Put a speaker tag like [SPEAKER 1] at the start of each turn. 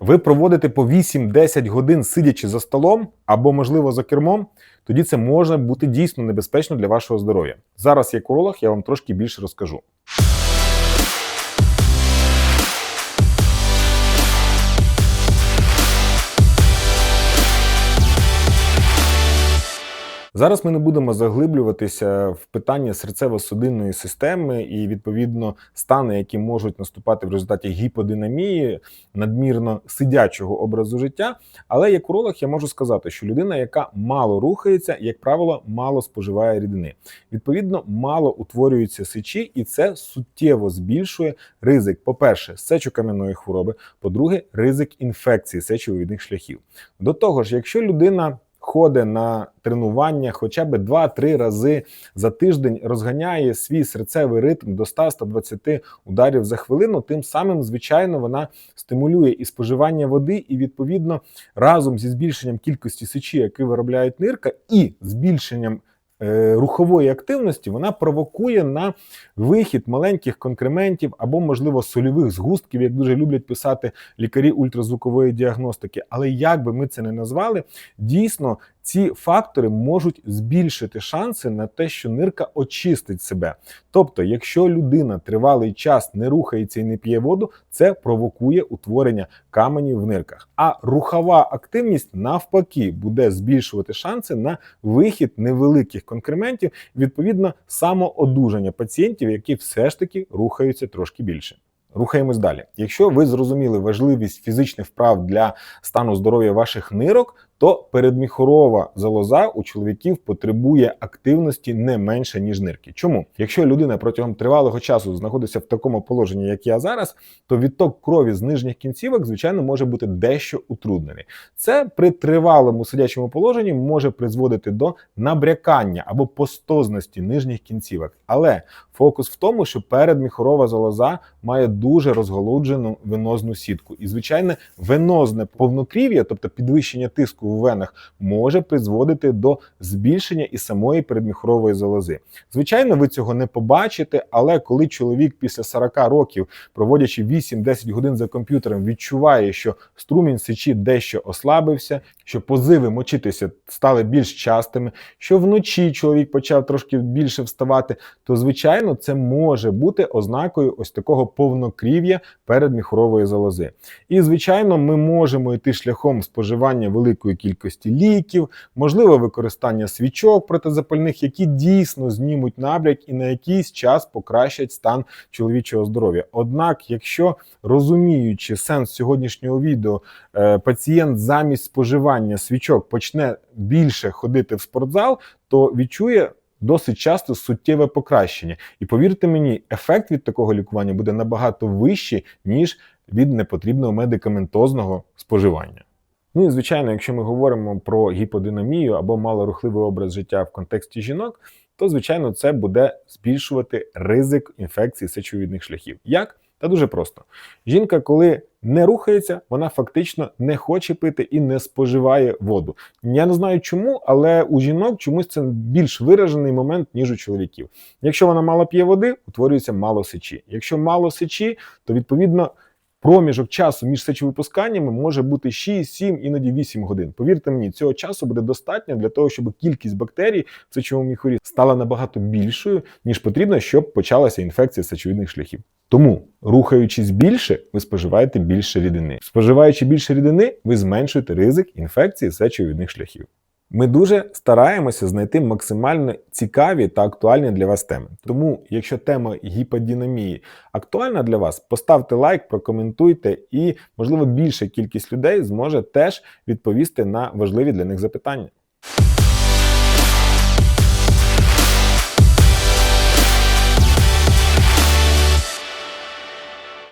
[SPEAKER 1] ви проводите по 8-10 годин сидячи за столом або, можливо, за кермом, тоді це може бути дійсно небезпечно для вашого здоров'я. Зараз, як уролог, я вам трошки більше розкажу. Зараз ми не будемо заглиблюватися в питання серцево-судинної системи і відповідно стани, які можуть наступати в результаті гіподинамії, надмірно сидячого образу життя. Але як уролог я можу сказати, що людина, яка мало рухається, як правило, мало споживає рідини. Відповідно, мало утворюються сечі, і це суттєво збільшує ризик, по-перше, сечокам'яної хвороби, по-друге, ризик інфекції сечовидних шляхів. До того ж, якщо людина ходить на тренування хоча б 2-3 рази за тиждень, розганяє свій серцевий ритм до 100-120 ударів за хвилину, тим самим, звичайно, вона стимулює і споживання води, і відповідно разом зі збільшенням кількості сечі, які виробляють нирка, і збільшенням рухової активності, вона провокує на вихід маленьких конкрементів або, можливо, сольових згустків, як дуже люблять писати лікарі ультразвукової діагностики. Але як би ми це не назвали, дійсно ці фактори можуть збільшити шанси на те, що нирка очистить себе. Тобто, якщо людина тривалий час не рухається і не п'є воду, це провокує утворення каменів в нирках. А рухова активність навпаки буде збільшувати шанси на вихід невеликих конкрементів, відповідно, самоодужання пацієнтів, які все ж таки рухаються трошки більше. Рухаємось далі. Якщо ви зрозуміли важливість фізичних вправ для стану здоров'я ваших нирок, то передміхорова залоза у чоловіків потребує активності не менше ніж нирки. Чому? Якщо людина протягом тривалого часу знаходиться в такому положенні, як я зараз, то відток крові з нижніх кінцівок, звичайно, може бути дещо утруднений. Це при тривалому сидячому положенні може призводити до набрякання або постозності нижніх кінцівок. Але фокус в тому, що передміхорова залоза має дуже розголуджену венозну сітку, і звичайне венозне повнокрів'я, тобто підвищення тиску в венах, може призводити до збільшення і самої передміхорової залози. Звичайно, ви цього не побачите, але коли чоловік після 40 років, проводячи 8-10 годин за комп'ютером, відчуває, що струмінь сечі дещо ослабився, що позиви мочитися стали більш частими, що вночі чоловік почав трошки більше вставати, то звичайно це може бути ознакою ось такого повнокрів'я передміхорової залози. І звичайно, ми можемо йти шляхом споживання великої кількості ліків, можливо, використання свічок протизапальних, які дійсно знімуть набряк і на якийсь час покращать стан чоловічого здоров'я. Однак, якщо розуміючи сенс сьогоднішнього відео, е, пацієнт замість споживання свічок почне більше ходити в спортзал, то відчує. Досить часто суттєве покращення, і повірте мені, ефект від такого лікування буде набагато вищий, ніж від непотрібного медикаментозного споживання. Ну і звичайно, якщо ми говоримо про гіподинамію або малорухливий образ життя в контексті жінок, то звичайно це буде збільшувати ризик інфекції сечовідних шляхів. Як? Та дуже просто. Жінка, коли не рухається, вона фактично не хоче пити і не споживає воду. Я не знаю чому, але у жінок чомусь це більш виражений момент, ніж у чоловіків. Якщо вона мало п'є води, утворюється мало сечі. Якщо мало сечі, то відповідно. Проміжок часу між сечовипусканнями може бути 6, 7, іноді 8 годин. Повірте мені, цього часу буде достатньо для того, щоб кількість бактерій в сечовому міхурі стала набагато більшою, ніж потрібно, щоб почалася інфекція сечовидних шляхів. Тому, рухаючись більше, ви споживаєте більше рідини. Споживаючи більше рідини, ви зменшуєте ризик інфекції сечовидних шляхів. Ми дуже стараємося знайти максимально цікаві та актуальні для вас теми. Тому, якщо тема гіподінамії актуальна для вас, поставте лайк, прокоментуйте, і, можливо, більша кількість людей зможе теж відповісти на важливі для них запитання.